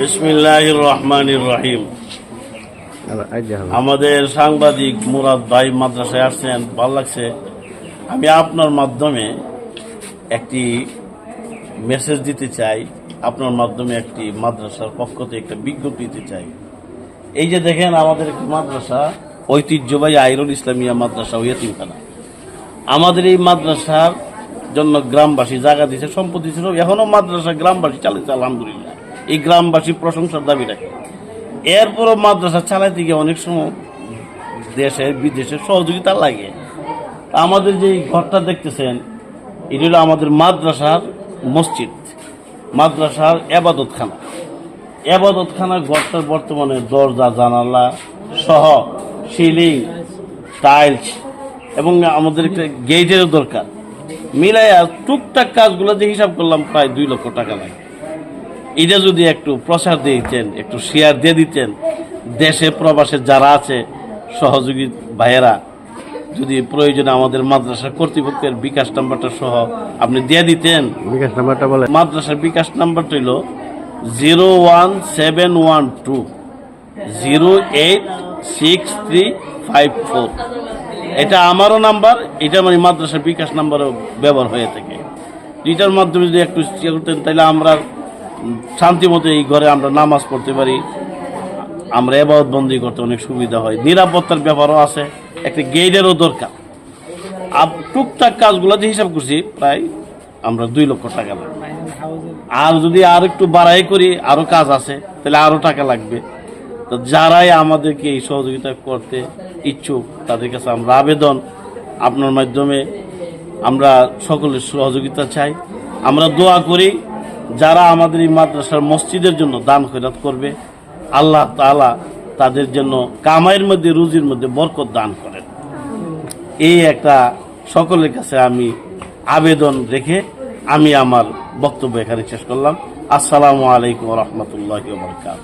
বিসমিল্লাহ রহমান রহিম আমাদের সাংবাদিক মুরাদ ভাই মাদ্রাসায় আসছেন ভালো লাগছে। আমি আপনার মাধ্যমে একটি মেসেজ দিতে চাই আপনার মাধ্যমে একটি মাদ্রাসার পক্ষ থেকে একটা বিজ্ঞপ্তি দিতে চাই। এই যে দেখেন আমাদের একটি মাদ্রাসা ঐতিহ্যবাহী আইরুল ইসলামিয়া মাদ্রাসা ও ইয়েতিমখানা আমাদের এই মাদ্রাসার জন্য গ্রামবাসী জায়গা দিয়েছে সম্পত্তি ছিল এখনও মাদ্রাসা গ্রামবাসী চালাচ্ছে আলহামদুলিল্লাহ। এই গ্রামবাসী প্রশংসার দাবি রাখে। এরপরও মাদ্রাসা চালাইতে গিয়ে অনেক সময় দেশে, বিদেশে সহযোগিতা লাগে। আমাদের যে ঘরটা দেখতেছেন, এটি হলো আমাদের মাদ্রাসার মসজিদ, মাদ্রাসার এবাদতখানা এবাদতখানা ঘরটার বর্তমানে দরজা, জানালা সহ সিলিং, টাইলস এবং আমাদের একটা গেটেরও দরকার। মিলাইয়া টুকটাক কাজগুলো যে হিসাব করলাম, প্রায় দুই লক্ষ টাকা লাগে। এটা যদি একটু প্রচার দিয়ে দিতেন একটু শেয়ার দিয়ে দিতেন দেশে প্রবাসে যারা আছে সহযোগী ভাইয়েরা যদি প্রয়োজনে আমাদের মাদ্রাসা কর্তৃপক্ষের বিকাশ নাম্বারটা সহ আপনি দিয়ে দিতেন। বিকাশ নাম্বারটা বলে মাদ্রাসার বিকাশ নাম্বারটা হইল zero one seven one two zero eight six three five four এটা আমারও নাম্বার এটা মানে মাদ্রাসার বিকাশ নাম্বারও ব্যবহার হয়ে থাকে। এটার মাধ্যমে যদি একটু করতেন তাহলে আমরা শান্তি মতো এই ঘরে আমরা নামাজ পড়তে পারি। আমরা এবাদত বন্দি করতে অনেক সুবিধা হয়। নিরাপত্তার ব্যাপারও আছে। একটা গেইডেরও দরকার। আর টুকটাক কাজগুলো যে হিসাব করছি, প্রায় আমরা দুই লক্ষ টাকা লাগবে। আর যদি আর একটু বাড়াই করি আরও কাজ আছে, তাহলে আরও টাকা লাগবে। তো যারাই আমাদেরকে এই সহযোগিতা করতে ইচ্ছুক, তাদের কাছে আমরা আবেদন। আপনার মাধ্যমে আমরা সকলের সহযোগিতা চাই। আমরা দোয়া করি যারা আমাদের এই মাদ্রাসার মসজিদের জন্য দান খৈরাত করবে, আল্লাহ তালা তাদের জন্য কামাইয়ের মধ্যে, রুজির মধ্যে বরকত দান করেন। এই একটা সকলের কাছে আমি আবেদন রেখে আমি আমার বক্তব্য এখানে শেষ করলাম। আসসালামু আলাইকুম রহমতুল্লাহ বরকাত